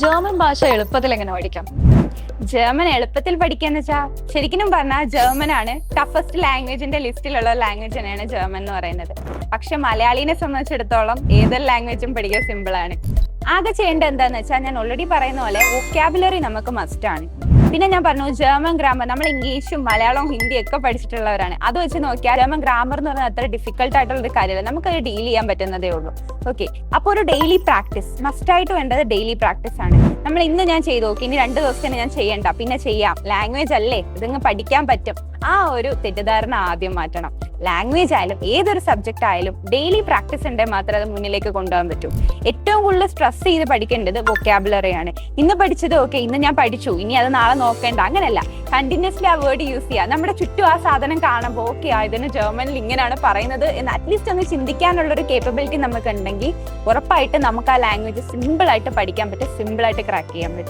German ഭാഷ എളുപ്പത്തിൽ എങ്ങനെ പഠിക്കാം? ജർമ്മൻ എളുപ്പത്തിൽ പഠിക്കുക പഠിക്കാന്ന് വെച്ചാൽ ശരിക്കും പറഞ്ഞാൽ ജർമ്മൻ ആണ് ടഫസ്റ്റ് ലാംഗ്വേജിന്റെ ലിസ്റ്റിലുള്ള ലാംഗ്വേജ് തന്നെയാണ് ജർമ്മൻ എന്ന് പറയുന്നത്. പക്ഷെ മലയാളിനെ സംബന്ധിച്ചിടത്തോളം ഏതൊരു ലാംഗ്വേജും പഠിക്കാൻ സിമ്പിൾ ആണ്. ആകെ ചെയ്യേണ്ടത് എന്താന്ന് വെച്ചാൽ ഞാൻ ഓൾറെഡി പറയുന്ന പോലെ വൊക്കാബുലറി നമുക്ക് മസ്റ്റ് ആണ്. പിന്നെ ഞാൻ പറഞ്ഞു ജർമ്മൻ ഗ്രാമർ നമ്മൾ ഇംഗ്ലീഷും മലയാളവും ഹിന്ദിയും ഒക്കെ പഠിച്ചിട്ടുള്ളവരാണ്. അത് വെച്ച് നോക്കിയാൽ ജർമ്മൻ ഗ്രാമർ എന്ന് പറഞ്ഞാൽ അത്ര ഡിഫിക്കൽട്ട് ആയിട്ടുള്ള ഒരു കാര്യമല്ല. നമുക്ക് അത് ഡീൽ ചെയ്യാൻ പറ്റുന്നതേ ഉള്ളൂ. ഓക്കെ അപ്പോൾ ഒരു ഡെയിലി പ്രാക്ടീസ് മസ്റ്റ് ആയിട്ട് വേണ്ടത് ഡെയിലി പ്രാക്ടീസ് ആണ്. നമ്മൾ ഇന്ന് ഞാൻ ചെയ്തു നോക്കി. ഇനി രണ്ട് ദിവസത്തിന് ഞാൻ ചെയ്യണ്ട. പിന്നെ ചെയ്യാം. ലാംഗ്വേജ് അല്ലേ? ഇതങ്ങ് പഠിക്കാൻ പറ്റും. ആ ഒരു തെറ്റിദ്ധാരണ ആദ്യം മാറ്റണം. ലാംഗ്വേജ് ആയാലും ഏതൊരു സബ്ജക്റ്റ് ആയാലും ഡെയിലി പ്രാക്ടീസ് ഉണ്ടെങ്കിൽ മാത്രമേ അത് മുന്നിലേക്ക് കൊണ്ടുപോകാൻ പറ്റൂ. ഏറ്റവും കൂടുതൽ സ്ട്രെസ് ചെയ്ത് പഠിക്കേണ്ടത് വൊക്കാബുലറി ആണ്. ഇന്ന് പഠിച്ചത് ഓക്കെ ഇന്ന് ഞാൻ പഠിച്ചു. ഇനി അത് നാളെ നോക്കേണ്ട. അങ്ങനെയല്ല. കണ്ടിന്യൂസ്ലി ആ വേർഡ് യൂസ് ചെയ്യുക നമ്മുടെ ചുറ്റും ആ സാധനം കാണുമ്പോൾ ഓക്കെ ആ ഇതിന് ജർമ്മനിൽ ഇങ്ങനെയാണ് പറയുന്നത് എന്ന് അറ്റ്ലീസ്റ്റ് ഒന്ന് ചിന്തിക്കാനുള്ള ഒരു കേപ്പബിലിറ്റി നമുക്ക് ഉണ്ടെങ്കിൽ ഉറപ്പായിട്ട് നമുക്ക് ആ ലാംഗ്വേജ് സിമ്പിൾ ആയിട്ട് പഠിക്കാൻ പറ്റും സിമ്പിൾ ആയിട്ട് ക്രാക്ക് ചെയ്യാൻ പറ്റും.